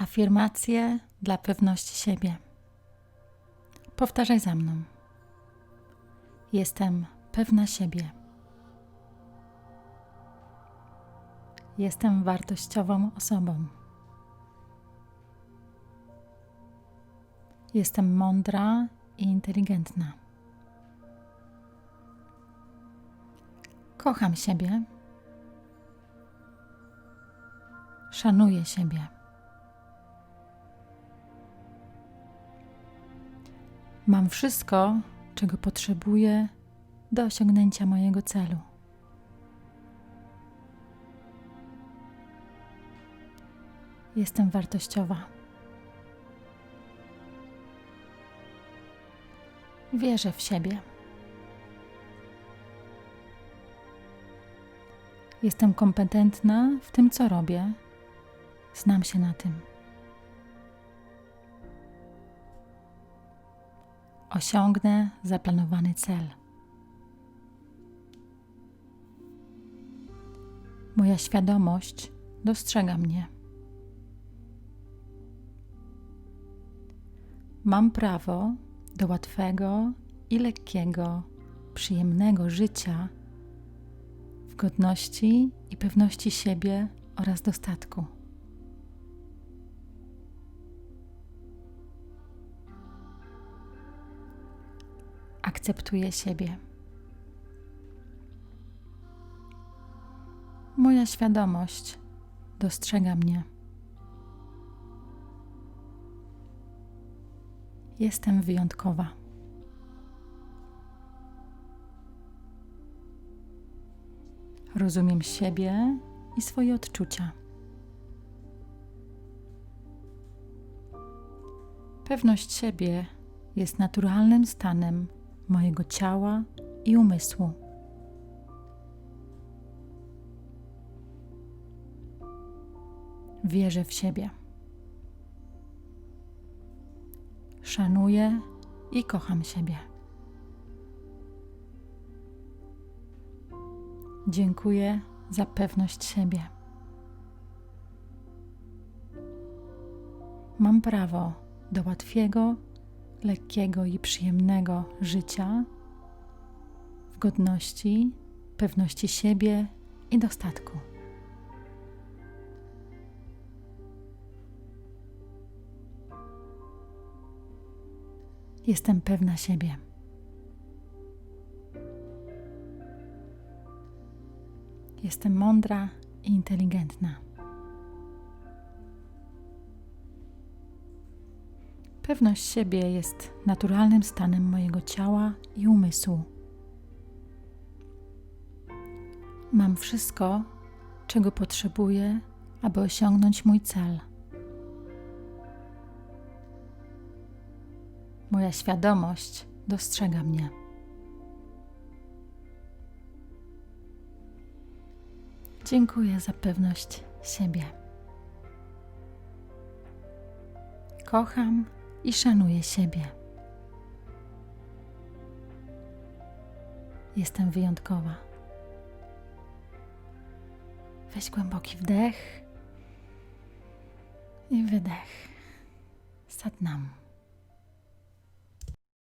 Afirmacje dla pewności siebie. Powtarzaj za mną. Jestem pewna siebie. Jestem wartościową osobą. Jestem mądra i inteligentna. Kocham siebie. Szanuję siebie. Mam wszystko, czego potrzebuję do osiągnięcia mojego celu. Jestem wartościowa. Wierzę w siebie. Jestem kompetentna w tym, co robię. Znam się na tym. Osiągnę zaplanowany cel. Moja świadomość dostrzega mnie. Mam prawo do łatwego i lekkiego, przyjemnego życia w godności i pewności siebie oraz dostatku. Akceptuję siebie. Moja świadomość dostrzega mnie. Jestem wyjątkowa. Rozumiem siebie i swoje odczucia. Pewność siebie jest naturalnym stanem mojego ciała i umysłu. Wierzę w siebie. Szanuję i kocham siebie. Dziękuję za pewność siebie. Mam prawo do łatwiego, lekkiego i przyjemnego życia w godności, pewności siebie i dostatku. Jestem pewna siebie. Jestem mądra i inteligentna. Pewność siebie jest naturalnym stanem mojego ciała i umysłu. Mam wszystko, czego potrzebuję, aby osiągnąć mój cel. Moja świadomość dostrzega mnie. Dziękuję za pewność siebie. Kocham i szanuję siebie. Jestem wyjątkowa. Weź głęboki wdech i wydech. Satnam.